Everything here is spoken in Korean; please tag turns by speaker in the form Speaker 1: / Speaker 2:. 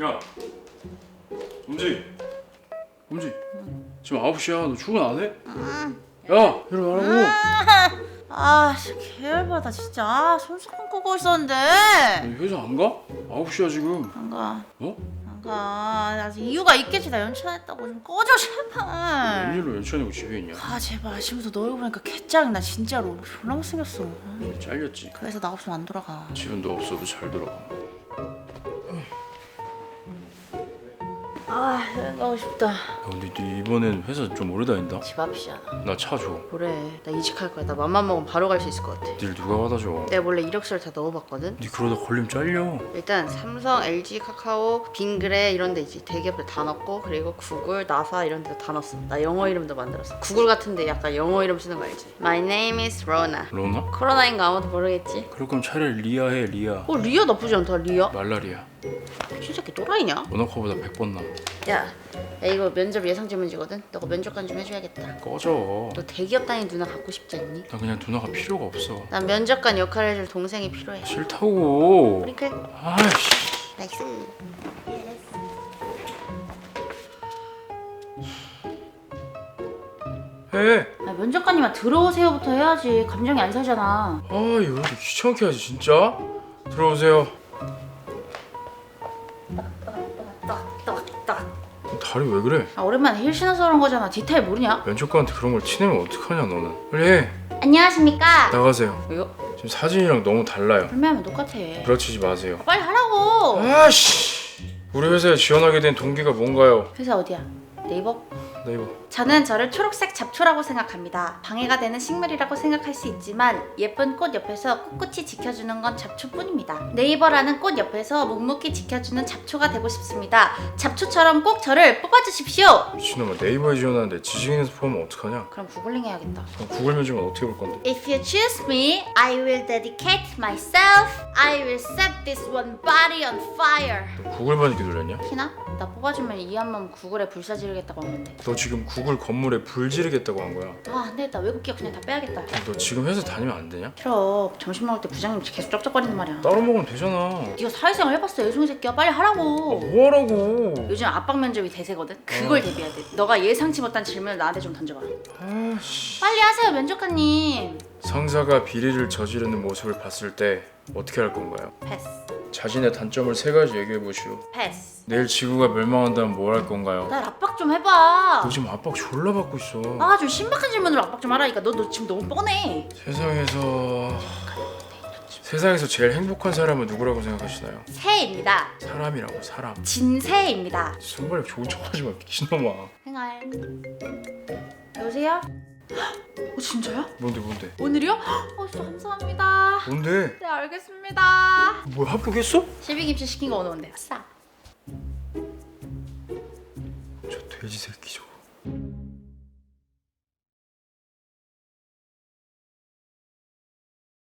Speaker 1: 야, 엄지, 엄지. 지금 9시야. 너 출근 안 해? 야, 일어나라고.
Speaker 2: 아, 씨, 개열받아 진짜. 아, 손수건 끄고 있었는데.
Speaker 1: 너 회사 안 가? 9시야 지금.
Speaker 2: 안 가.
Speaker 1: 어?
Speaker 2: 안 가. 아직 이유가 있겠지. 나 연차했다고 좀 꺼져 제발.
Speaker 1: 웬일로 연차내고 집에 있냐?
Speaker 2: 아 제발 아침부터 너를 보니까 개짱 나 진짜로 졸라 못생겼어.
Speaker 1: 잘렸지.
Speaker 2: 그래서 나 없으면 안 돌아가.
Speaker 1: 집은 너 없어도 잘 돌아가.
Speaker 2: 아 여행 가고 싶다.
Speaker 1: 야, 근데 네 이번엔 회사 좀 오래 다닌다.
Speaker 2: 집 앞이잖아.
Speaker 1: 나 차 줘.
Speaker 2: 그래 나 이직할 거야. 나 맘만 먹으면 바로 갈 수 있을 것 같아.
Speaker 1: 닐 누가 받아줘?
Speaker 2: 내가 원래 이력서를 다 넣어봤거든.
Speaker 1: 네 그러다 걸리면 잘려.
Speaker 2: 일단 삼성, LG, 카카오, 빙그레 이런 데 이제 대기업들 다 넣고 그리고 구글, 나사 이런 데도 다 넣었어. 나 영어 이름도 만들었어. 구글 같은 데 약간 영어 이름 쓰는 거 알지? My name is Rona.
Speaker 1: 로나?
Speaker 2: 코로나인 거 아무도 모르겠지?
Speaker 1: 그럴 거면 차라리 리아 해 리아.
Speaker 2: 어 리아 나쁘지 않다 리아.
Speaker 1: 말라리아.
Speaker 2: 신새끼 또라이냐?
Speaker 1: 모나코보다 100번 나.
Speaker 2: 야, 야 이거 면접 예상 질문지거든. 너가 면접관 좀 해줘야겠다.
Speaker 1: 꺼져.
Speaker 2: 너 대기업 다니는 누나 갖고 싶지 않니?
Speaker 1: 나 그냥 누나가 필요가 없어.
Speaker 2: 난 면접관 역할을 해줄 동생이 필요해.
Speaker 1: 싫다고.
Speaker 2: 프링클
Speaker 1: 아이씨.
Speaker 2: 나이스.
Speaker 1: 해.
Speaker 2: 아, 면접관님아 들어오세요부터 해야지. 감정이 안 살잖아.
Speaker 1: 아, 왜 이렇게 귀찮게 하지 진짜? 들어오세요. 다리 왜 그래?
Speaker 2: 아, 오랜만에 힐 신어서 그런 거잖아. 디테일 모르냐?
Speaker 1: 면접관한테 그런 걸 티내면 어떡하냐 너는. 빨리 해.
Speaker 2: 안녕하십니까?
Speaker 1: 나가세요.
Speaker 2: 왜요?
Speaker 1: 지금 사진이랑 너무 달라요.
Speaker 2: 불매하면 똑같아.
Speaker 1: 부러치지 마세요.
Speaker 2: 빨리 하라고.
Speaker 1: 아씨. 우리 회사에 지원하게 된 동기가 뭔가요?
Speaker 2: 회사 어디야? 네이버?
Speaker 1: 네이버.
Speaker 2: 저는 저를 초록색 잡초라고 생각합니다. 방해가 되는 식물이라고 생각할 수 있지만 예쁜 꽃 옆에서 꿋꿋이 지켜주는 건 잡초뿐입니다. 네이버라는 꽃 옆에서 묵묵히 지켜주는 잡초가 되고 싶습니다. 잡초처럼 꼭 저를 뽑아주십시오.
Speaker 1: 미친놈아 네이버에 지원하는데 지식인에서 포함하면 어떡하냐?
Speaker 2: 그럼 구글링 해야겠다.
Speaker 1: 그럼 구글 면접은 어떻게 볼 건데?
Speaker 2: If you choose me, I will dedicate myself. I will set this one body on fire.
Speaker 1: 너 구글 번역기 돌렸냐?
Speaker 2: 티나? 나 뽑아주면 이 한몸 구글에 불사 지르겠다고 하는데.
Speaker 1: 너 지금 구글 건물에 불 지르겠다고 한 거야.
Speaker 2: 아, 안 되겠다. 외국 기업 그냥 다 빼야겠다.
Speaker 1: 너 지금 회사 다니면 안 되냐?
Speaker 2: 싫어. 점심 먹을 때 부장님 계속 쩝쩝거리는 말이야.
Speaker 1: 따로 먹으면 되잖아.
Speaker 2: 네가 사회생활 해봤어 애송이 새끼야 빨리
Speaker 1: 아,
Speaker 2: 하라고
Speaker 1: 뭐 하라고?
Speaker 2: 요즘 압박 면접이 대세거든 그걸
Speaker 1: 어.
Speaker 2: 대비해야 돼 너가 예상치 못한 질문을 나한테 좀 던져봐
Speaker 1: 아씨.
Speaker 2: 빨리 하세요 면접관님
Speaker 1: 상사가 비리를 저지르는 모습을 봤을 때 어떻게 할 건가요?
Speaker 2: 패스
Speaker 1: 자신의 단점을 세 가지 얘기해 보시오.
Speaker 2: 패스
Speaker 1: 내일 지구가 멸망한다면 뭘 할 건가요?
Speaker 2: 날 압박 좀 해봐
Speaker 1: 너 지금 압박 졸라 받고 있어.
Speaker 2: 아 좀 신박한 질문으로 압박 좀 하라니까 너, 너 지금 너무 뻔해
Speaker 1: 세상에서 세상에서 제일 행복한 사람은 누구라고 생각하시나요?
Speaker 2: 새입니다
Speaker 1: 사람이라고 사람.
Speaker 2: 진새입니다
Speaker 1: 순발력 좋은 척하지 마 미친놈아.
Speaker 2: 생활 여보세요? 어 진짜요?
Speaker 1: 뭔데 뭔데?
Speaker 2: 오늘이요? 어 진짜 감사합니다
Speaker 1: 뭔데?
Speaker 2: 네 알겠습니다
Speaker 1: 뭐야 합격했어?
Speaker 2: 실비김치 시킨 거 오늘 온대 아싸
Speaker 1: 저 돼지 새끼 저거.